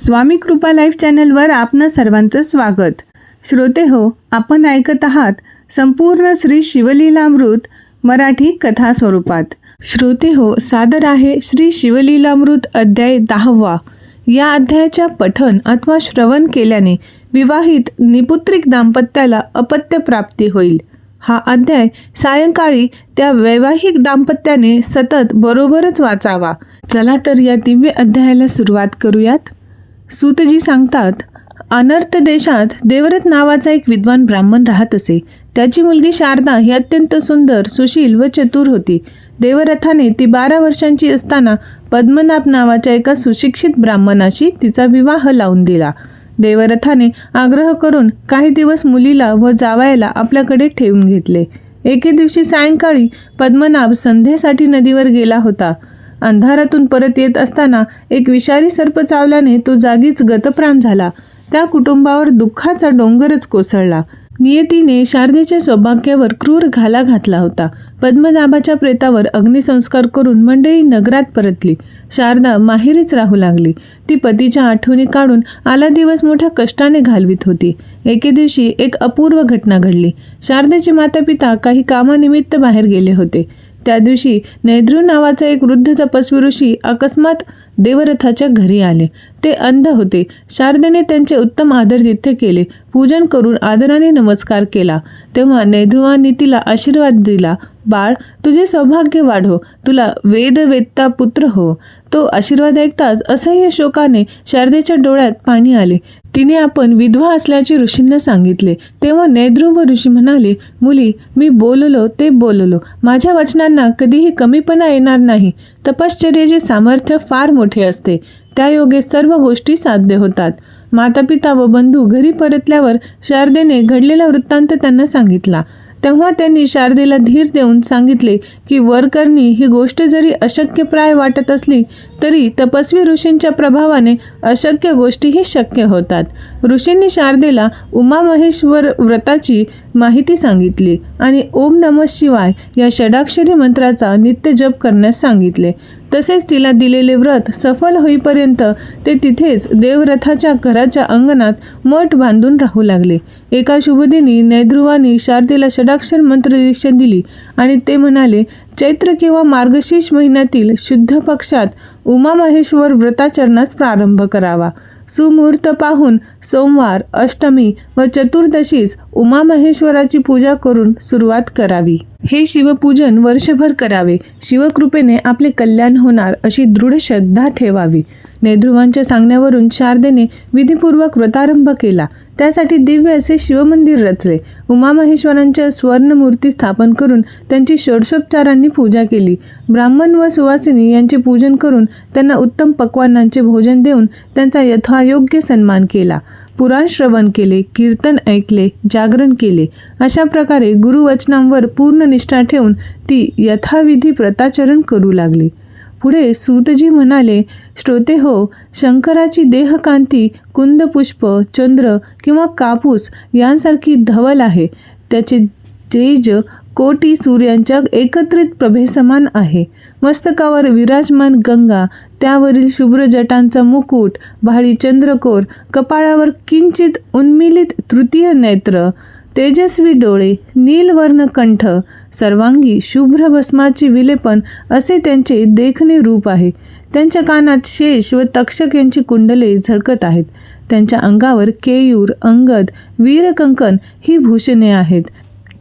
स्वामी कृपा लाईव्ह चॅनलवर आपणं सर्वांचं स्वागत. श्रोते हो आपण ऐकत आहात संपूर्ण श्री शिवलीलामृत मराठी कथा स्वरूपात श्रोते हो सादर आहे श्री शिवलीलामृत अध्याय दहावा. या अध्यायाच्या पठन अथवा श्रवण केल्याने विवाहित निपुत्रिक दाम्पत्याला अपत्य प्राप्ती होईल. हा अध्याय सायंकाळी त्या वैवाहिक दाम्पत्याने सतत बरोबरच वाचावा. चला तर या दिव्य अध्यायाला सुरुवात करूयात. सूतजी सांगतात अनर्थ देशात देवरथ नावाचा एक विद्वान ब्राह्मण राहत असे. त्याची मुलगी शारदा ही अत्यंत सुंदर सुशील व चतुर होती. देवरथाने ती बारा वर्षांची असताना पद्मनाभ नावाच्या एका सुशिक्षित ब्राह्मणाशी तिचा विवाह लावून दिला. देवरथाने आग्रह करून काही दिवस मुलीला व जावायला आपल्याकडे ठेवून घेतले. एके दिवशी सायंकाळी पद्मनाभ संध्येसाठी नदीवर गेला होता. अंधारातून परत येत असताना एक विषारी सर्प चावल्याने तो जागीच गतप्राण झाला. त्या कुटुंबावर दुःखाचा डोंगरच कोसळला. नियतीने शारदेच्या सौभाग्यावर क्रूर घाला घातला होता. पद्मनाभाच्या प्रेतावर अग्निसंस्कार करून मंडळी नगरात परतली. शारदा माहेरीच राहू लागली. ती पतीच्या आठवणी काढून आला दिवस मोठ्या कष्टाने घालवित होती. एके दिवशी एक अपूर्व घटना घडली. शारदेचे माता पिता काही कामानिमित्त बाहेर गेले होते. त्या दिवशी नैद्रू नावाचा एक वृद्ध तपस्वी ऋषी अकस्मात देवरथाच्या घरी आले. ते अंध होते. शारदेने त्यांचे उत्तम आदर तिथे केले पूजन करून आदराने नमस्कार केला. तेव्हा नैध्रुवांनी तिला आशीर्वाद दिला बाळ तुझे सौभाग्य वाढो. तुला वेदवेत्ता पुत्र हो. तो आशीर्वाद ऐकताच असह्य शोकाने शारदेच्या डोळ्यात पाणी आले. तिने आपण विधवा असल्याचे ऋषींना सांगितले. तेव्हा नैद्रुव व ऋषी म्हणाले मुली मी बोललो ते बोललो. माझ्या वचनांना कधीही कमीपणा येणार नाही. तपश्चर्याचे सामर्थ्य फार मोठे असते. त्या योगे सर्व गोष्टी साध्य होतात. माता पिता व बंधू घरी परतल्यावर शारदेने घडलेला वृत्तांत त्यांना सांगितला. तेव्हा त्यांनी शारदेला धीर देऊन सांगितले की वरकरणी ही गोष्ट जरी अशक्यप्राय वाटत असली तरी तपस्वी ऋषींच्या प्रभावाने अशक्य गोष्टीही शक्य होतात. ऋषींनी शारदेला उमामहेश्वर व्रताची माहिती सांगितली आणि ओम नमः शिवाय या षडाक्षरी मंत्राचा नित्य जप करण्यास सांगितले. तसेच तिला दिलेले व्रत सफल होईपर्यंत ते तिथेच देवरथाच्या घराच्या अंगणात मठ बांधून राहू लागले. एका शुभदिनी नैद्रुवानी शारदेला षडाक्षर मंत्र दीक्षा दिली आणि ते म्हणाले चैत्र किंवा मार्गशीर्ष महिन्यातील शुद्ध पक्षात उमा महेश्वर व्रताचरणास प्रारंभ करावा. सुमुहूर्त पाहून सोमवार अष्टमी व चतुर्दशीस उमामहेश्वराची पूजा करून सुरुवात करावी. हे शिवपूजन वर्षभर करावे. शिवकृपेने आपले कल्याण होणार अशी दृढ श्रद्धा ठेवावी. नेध्रुवांच्या सांगण्यावरून शारदेने विधीपूर्वक व्रतारंभ केला. त्यासाठी दिव्य असे शिवमंदिर रचले. उमामहेश्वरांच्या स्वर्णमूर्ती स्थापन करून त्यांची षोडशोपचारांनी पूजा केली. ब्राह्मण व सुवासिनी यांचे पूजन करून त्यांना उत्तम पक्वानांचे भोजन देऊन त्यांचा यथायोग्य सन्मान केला. पुराण श्रवण केले कीर्तन ऐकले जागरण केले. अशा प्रकारे गुरुवचनांवर पूर्ण निष्ठा ठेवून ती यथाविधी प्रताचरण करू लागली. पुढे सूतजी म्हणाले श्रोते हो शंकराची देहकांती कुंदपुष्प चंद्र किंवा कापूस यांसारखी धवल आहे. त्याचे तेज कोटी सूर्यांच्या एकत्रित प्रभेसमान आहे. मस्तकावर विराजमान गंगा त्यावरील शुभ्र जटांचा मुकुट भाळी चंद्रकोर कपाळावर किंचित उन्मिलित तृतीय नेत्र तेजस्वी डोळे नीलवर्ण कंठ सर्वांगी शुभ्र भस्माची विलेपन असे त्यांचे देखणे रूप आहे. त्यांच्या कानात शेष व तक्षक यांची कुंडले झळकत आहेत. त्यांच्या अंगावर केयूर अंगद वीरकंकण ही भूषणे आहेत.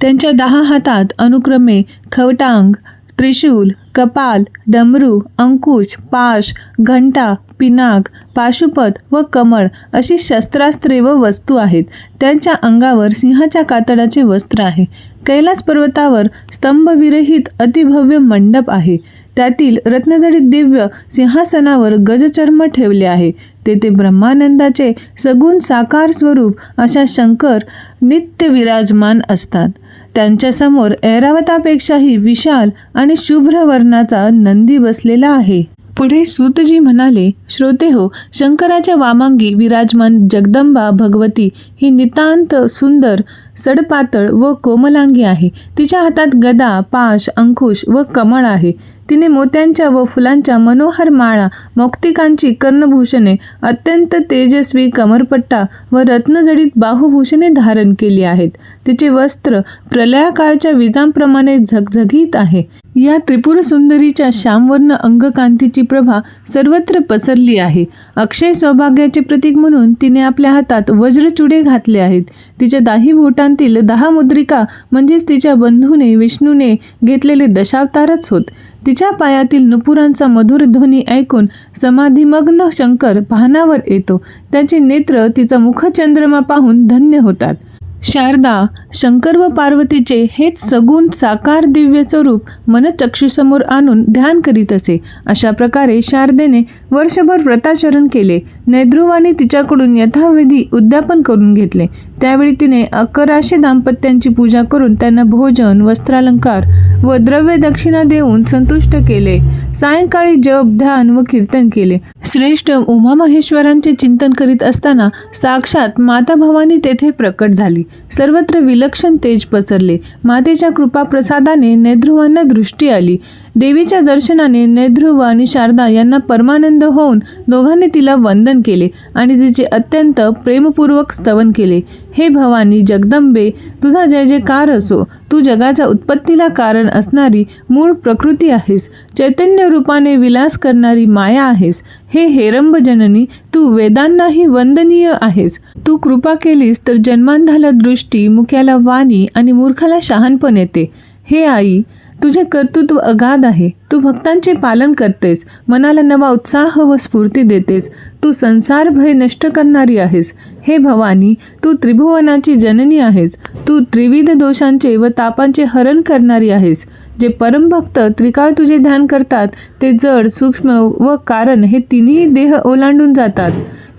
त्यांच्या दहा हातात अनुक्रमे खवटांग त्रिशूल कपाल डमरू अंकुश पाश घंटा पिनाक पाशुपत व कमळ अशी शस्त्रास्त्रे व वस्तू आहेत. त्यांच्या अंगावर सिंहाच्या कातडाचे वस्त्र आहे. कैलास पर्वतावर स्तंभविरहित अतिभव्य मंडप आहे. त्यातील रत्नजडीत दिव्य सिंहासनावर गजचर्म ठेवले आहे. तेथे ब्रह्मानंदाचे सगुण साकार स्वरूप अशा शंकर नित्य विराजमान असतात. त्यांच्यासमोर ऐरावतापेक्षाही विशाल आणि शुभ्र वर्णाचा नंदी बसलेला आहे. पुढे सूतजी म्हणाले श्रोते हो शंकराच्या वामांगी विराजमान जगदंबा भगवती ही नितांत सुंदर सडपातळ व कोमलांगी आहे. तिच्या हातात गदा पाश अंकुश व कमळ आहे. तिने मोत्यांच्या व फुलांच्या मनोहर माळा मौक्तिकांची कर्णभूषणे अत्यंत तेजस्वी कमरपट्टा व रत्नजडित बाहुभूषणे धारण केली आहेत. तिचे वस्त्र प्रलयाकाळच्या विजांप्रमाणे झगझगीत आहे. या त्रिपुर सुंदरीच्या श्यामवर्ण अंगकांतीची प्रभा सर्वत्र पसरली आहे. अक्षय सौभाग्याचे प्रतीक म्हणून तिने आपल्या हातात वज्रचुडे घातले आहेत. तिच्या दाही बोटांतील दहा मुद्रिका म्हणजेच तिच्या बंधूने विष्णूने घेतलेले दशावतारच होत. तिच्या पायातील नुपुरांचा मधुर ध्वनी ऐकून समाधिमग्न शंकर पाहनावर येतो. त्याचे नेत्र तिचा मुखचंद्रमा पाहून धन्य होतात. शारदा शंकर व पार्वतीचे हेच सगुण साकार दिव्य स्वरूप मनचक्षुसमोर आणून ध्यान करीत असे. अशा प्रकारे शारदेने वर्षभर व्रताचरण केले. नैद्रुवाने तिच्याकडून यथाविधी उद्यापन करून घेतले. त्यावेळी तिने अकराशे दाम्पत्यांची पूजा करून त्यांना भोजन वस्त्रालंकार व द्रव्य दक्षिणा देऊन संतुष्ट केले. सायंकाळी जप ध्यान व कीर्तन केले. श्रेष्ठ उमामहेश्वरांचे चिंतन करीत असताना साक्षात माता भवानी तेथे प्रकट झाली. सर्वत्र विलक्षण तेज पसरले. मातेच्या कृपाप्रसादाने नेध्रुवांना दृष्टी आली. देवीच्या दर्शनाने नेध्रुव आणि शारदा यांना परमानंद होऊन दोघांनी तिला वंदन केले आणि तिचे अत्यंत प्रेमपूर्वक स्तवन केले. हे भवानी जगदंबे तुझा जय जयकार असो. तू जगाच्या उत्पत्तीला कारण असणारी मूळ प्रकृती आहेस. चैतन्य रूपाने विलास करणारी माया आहेस. हे हेरंब जननी तू वेदांनाही वंदनीय आहेस. तू कृपा केलीस तर जन्मांधाला दृष्टी मुख्याला वाणी आणि मूर्खाला शहाणपण येते. हे आई तुझे कर्तृत्व अगाध आहे. तू भक्तांचे पालन करतेस. मनाला नवा उत्साह व स्फूर्ती देतेस. तू संसार भय नष्ट करणारी आहेस. हे भवानी तू त्रिभुवनाची जननी आहेस. तू त्रिविध दोषांचे व तापांचे हरण करणारी आहेस. जे परमभक्त त्रिकाळ तुझे ध्यान करतात ते जड सूक्ष्म व कारण हे तिन्ही देह ओलांडून जातात.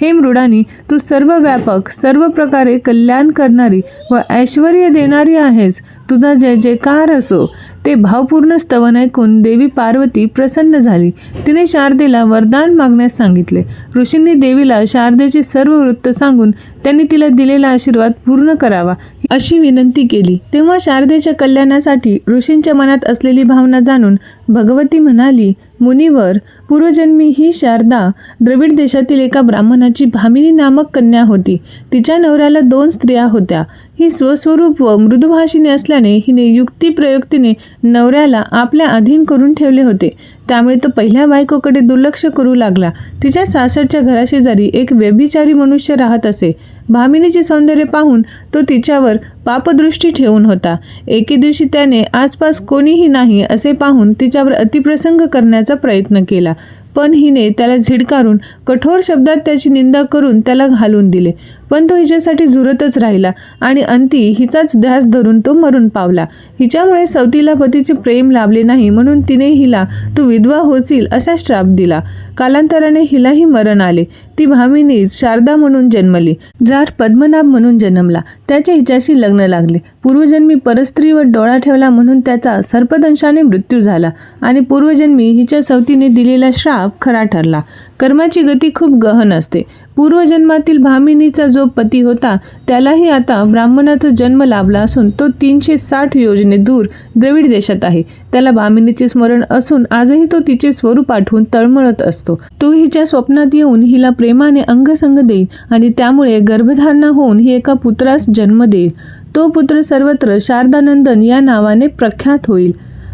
हे मृडानी तू सर्व व्यापक सर्व प्रकारे कल्याण करणारी व ऐश्वर देणारी आहेस. तुझा जय जयकार असो. ते भावपूर्ण स्तवन ऐकून देवी पार्वती प्रसन्न झाली. तिने शारदेला वरदान मागण्यास सांगितले. ऋषींनी देवीला शारदेचे सर्व वृत्त सांगून त्यांनी तिला दिलेला आशीर्वाद पूर्ण करावा अशी विनंती केली. तेव्हा शारदेच्या कल्याणासाठी ऋषींच्या मनात असलेली भावना जाणून भगवती म्हणाली मुनिवर पूर्वजन्मी ही शारदा द्रविड देशातील एका ब्राह्मणाची भामिनी नामक कन्या होती. तिच्या नवऱ्याला दोन स्त्रिया होत्या. ही स्वस्वरूप व मृदुभाषिणी असल्याने हिने युक्तिप्रयुक्तीने नवऱ्याला आपल्या अधीन करून ठेवले होते. त्यामुळे तो पहिल्या बायकोकडे दुर्लक्ष करू लागला. तिच्या सासरच्या घराशेजारी एक व्यभिचारी मनुष्य राहत असे भामिनीचे सौंदर्य पाहून तो तिच्यावर पापदृष्टी ठेवून होता. एके दिवशी त्याने आसपास कोणीही नाही असे पाहून तिच्यावर अतिप्रसंग करण्याचा प्रयत्न केला. पण हिने त्याला झिडकारून कठोर शब्दात त्याची निंदा करून त्याला घालून दिले. पण तो हिच्यासाठी झुरतच राहिला आणि अंती हिचाच ध्यास धरून तो मरून पावला. हिच्यामुळे सवतीला पतीचे प्रेम लाभले नाही म्हणून तिने हिला तू विधवा होशील असा श्राप दिला. कालांतराने हिलाही मरण आले. ती भामिनी शारदा म्हणून जन्मली. जार पद्मनाभ म्हणून जन्मला. त्याच्या हिच्याशी लग्न लागले. पूर्वजन्मी परस्त्रीवर डोळा ठेवला म्हणून त्याचा सर्पदंशाने मृत्यू झाला आणि पूर्वजन्मी हिच्या सवतीने दिलेला श्राप खरा ठरला. कर्माची गती खूप गहन असते. पूर्वजन्मातील भामिनीचा जो पती होता त्यालाही आता ब्राह्मणाचा जन्म लाभला असून तो तीनशे साठ योजने दूर द्रविड देशात आहे. त्याला भामिनीचे स्मरण असून आजही तो तिचे स्वरूप आठवून तळमळत असतो. तो हिच्या स्वप्नात येऊन हिला प्रेमाने अंगसंग देईल आणि त्यामुळे गर्भधारणा होऊन ही एका पुत्रास जन्म देईल. तो पुत्र सर्वत्र शारदानंदन या नावाने प्रख्यात होईल.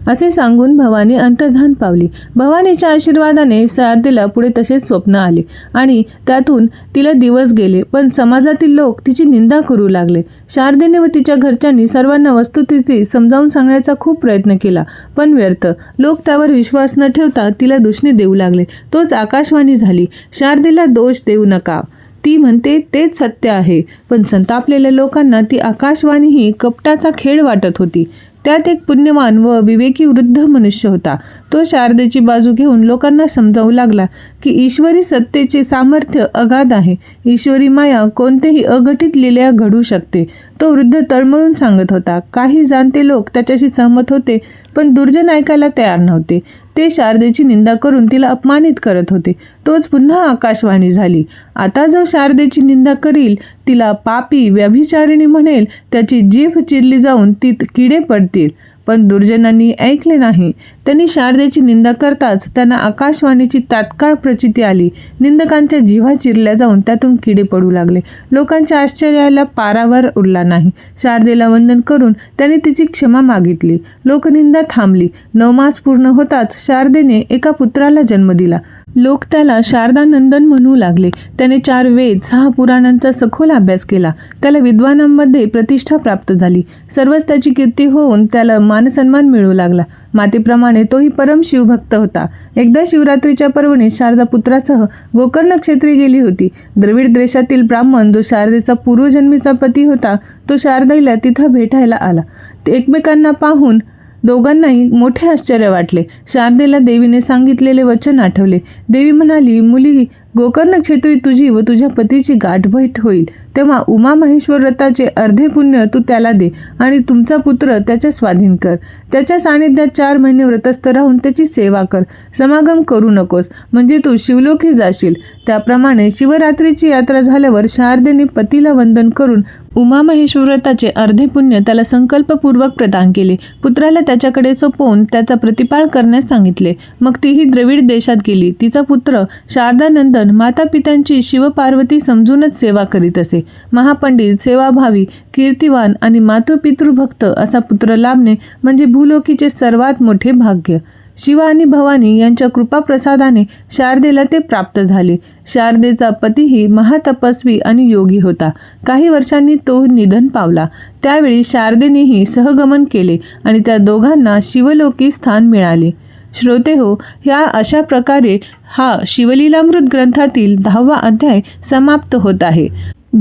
असे सांगून भवानी अंतर्धान पावली. भवानीच्या आशीर्वादाने शारदेला पुढे तसेच स्वप्न आले आणि त्यातून तिला दिवस गेले पण समाजातील लोक तिची निंदा करू लागले. शारदेने व तिच्या घरच्यांनी सर्वांना वस्तुस्थिती समजावून सांगण्याचा खूप प्रयत्न केला पण व्यर्थ. लोक त्यावर विश्वास न ठेवता तिला दुष्णी देऊ लागले. तोच आकाशवाणी झाली. शारदेला दोष देऊ नका. ती म्हणते तेच सत्य आहे. पण संतापलेल्या लोकांना ती आकाशवाणी ही कपटाचा खेळ वाटत होती. त्यात एक पुण्यवान व विवेकी वृद्ध मनुष्य होता. तो शारदेची बाजू घेऊन लोकांना समजावू लागला की ईश्वरी सत्तेचे सामर्थ्य अगाध आहे. ईश्वरी माया कोणतेही अघटित लिल्या घडू शकते. तो वृद्ध तळमळून सांगत होता. काही जाणते लोक त्याच्याशी सहमत होते पण दुर्जन ऐकायला तयार नव्हते. ते शारदेची निंदा करून तिला अपमानित करत होते. तोच पुन्हा आकाशवाणी झाली. आता जो शारदेची निंदा करील तिला पापी व्यभिचारिणी म्हणेल त्याची जीभ चिरली जाऊन ती किडे पडतील. पण दुर्जनांनी ऐकले नाही. त्यांनी शारदेची निंदा करताच त्यांना आकाशवाणीची तात्काळ प्रचिती आली. निंदकांच्या जीवा चिरल्या जाऊन त्यातून किडे पडू लागले. लोकांच्या आश्चर्याला पारावर उरला नाही. शारदेला वंदन करून त्यांनी तिची क्षमा मागितली. लोकनिंदा थांबली. नवमास पूर्ण होताच शारदेने एका पुत्राला जन्म दिला. लोक त्याला शारदानंदन म्हणू लागले. त्याने चार वेद सहा पुराणांचा सखोल अभ्यास केला. त्याला विद्वानांमध्ये प्रतिष्ठा प्राप्त झाली. सर्वच त्याची कीर्ती होऊन त्याला मानसन्मान मिळू लागला. मातेप्रमाणे तोही परम शिवभक्त होता. एकदा शिवरात्रीच्या पर्वणीत शारदा पुत्रासह गोकर्ण क्षेत्री गेली होती. द्रविड देशातील ब्राह्मण जो शारदेचा पूर्वजन्मीचा पती होता तो शारदेला तिथं भेटायला आला. ते एकमेकांना पाहून दोघांनाही मोठे आश्चर्य वाटले. शारदेला देवीने सांगितलेले वचन आठवले. देवी म्हणाली मुली गोकर्ण क्षेत्री तुझी व तुझ्या पतीची गाठभेट होईल. तेव्हा उमा महेश्वर व्रताचे अर्धे पुण्य तू त्याला दे आणि तुमचा पुत्र त्याच्या स्वाधीन कर. त्याच्या सानिध्यात चार महिने व्रतस्थ राहून त्याची सेवा कर. समागम करू नकोस म्हणजे तू शिवलोकी जाशील. त्याप्रमाणे शिवरात्रीची यात्रा झाल्यावर शारदेने पतीला वंदन करून उमामहेश्वर व्रताचे अर्धे पुण्य त्याला संकल्पपूर्वक प्रदान केले. पुत्राला त्याच्याकडे सोपवून त्याचा प्रतिपाळ करण्यास सांगितले. मग तीही द्रविड देशात गेली. तिचा पुत्र शारदानंदन माता पित्यांची शिवपार्वती समजूनच सेवा करीत असे. महापंडित सेवाभावी कीर्तिवान आणि मातृपितृभक्त असा पुत्र लाभणे म्हणजे भूलोकीचे सर्वात मोठे भाग्य. शिव आणि भवानी यांच्या कृपाप्रसादाने शारदेला ते प्राप्त झाले. शारदेचा पतीही महातपस्वी आणि योगी होता. काही वर्षांनी तो निधन पावला. त्यावेळी शारदेनेही सहगमन केले आणि त्या दोघांना शिवलोकी स्थान मिळाले. श्रोते हो ह्या अशा प्रकारे हा शिवलीलामृत ग्रंथातील दहावा अध्याय समाप्त होत आहे.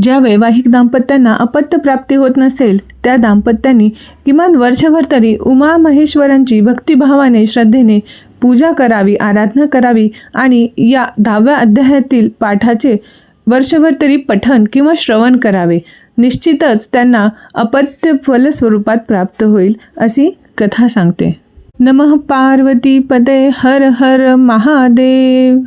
ज्या वैवाहिक दाम्पत्यांना अपत्य प्राप्ती होत नसेल त्या दाम्पत्यांनी किमान वर्षभर तरी उमा महेश्वरांची भक्तिभावाने श्रद्धेने पूजा करावी आराधना करावी आणि या दहाव्या अध्यायातील पाठाचे वर्षभर तरी पठन किंवा श्रवण करावे. निश्चितच त्यांना अपत्य फलस्वरूपात प्राप्त होईल अशी कथा सांगते. नमः पार्वती पदे हर हर महादेव.